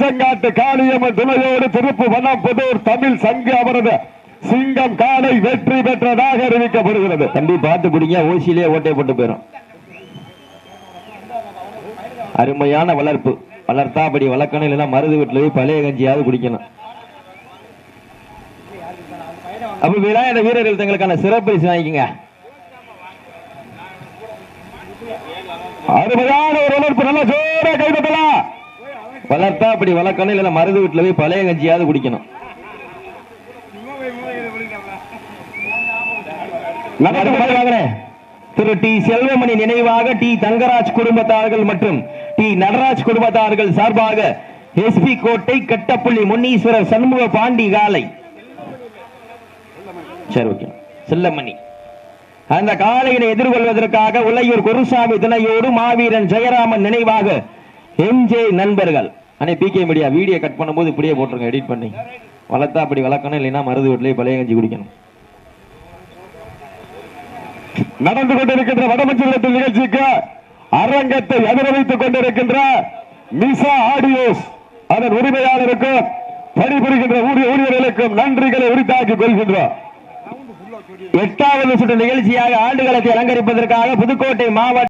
திருச்செங்காட்டு காளியம்மன் துணையோடு திருப்பு வனப்புதூர் தமிழ் சங்கு அவரது சிங்கம் காலை வெற்றி பெற்றதாக அறிவிக்கப்படுகிறது. தம்பி பார்த்து பிடிங்க. ஓசியிலே ஓட்டை போட்டு போயிடும் அருமையான வளர்ப்பு. வளர்த்தா அப்படி வளர்க்கணும் இல்லைன்னா மருது வீட்டுல போய் பழைய கஞ்சியாவது குடிக்கணும். அப்ப விளையாட வீரர்கள் தங்களுக்கான சிறப்பரிசு வாங்கிக்கங்க. அருமையான ஒரு வளர்ப்பு. நல்ல ஜோரா கைதட்டலாம் வளர்த்தா அப்படி வளர்க்கணும் இல்லைன்னா மருது வீட்டுல போய் பழைய கஞ்சியாவது குடிக்கணும் திரு டி செல்வமணி நினைவாக டி தங்கராஜ் குடும்பத்தார்கள் மற்றும் டி நடராஜ் குடும்பத்தார்கள் சார்பாக எஸ்பி கோட்டை கட்டப்புள்ளி முன்னீஸ்வரர் சண்முக பாண்டி காலை. சரி ஓகே. செல்லமணி. அந்த காலையினை எதிர்கொள்வதற்காக உலையூர் குருசாமி துணையோடு மாவீரன் ஜெயராமன் நினைவாக எம்ஜே நண்பர்கள். அண்ணே பிகே மீடியா வீடியோ கட் பண்ணும்போது இப்படியே போட்டுருங்க எடிட் பண்ணி. வளர்த்தா அப்படி வளர்க்கணும் இல்லைன்னா மருது வீட்டிலேயே பழைய கஞ்சி குடிக்கணும். நடந்து கொண்டிருக்கின்ற வடமஞ்சள் நிகழ்ச்சிக்கு அரங்கத்தை எதிரவைத்துக் கொண்டிருக்கின்ற மிசா ஆடியோஸ் அதன் உரிமையாளருக்கும் பணிபுரிகின்ற ஊழிய ஊழியர்களுக்கும் நன்றிகளை உரித்தாக்கிக் கொள்கின்றோம். எட்டாவது சுற்று நிகழ்ச்சியாக ஆண்டுகளத்தை அலங்கரிப்பதற்காக புதுக்கோட்டை மாவட்ட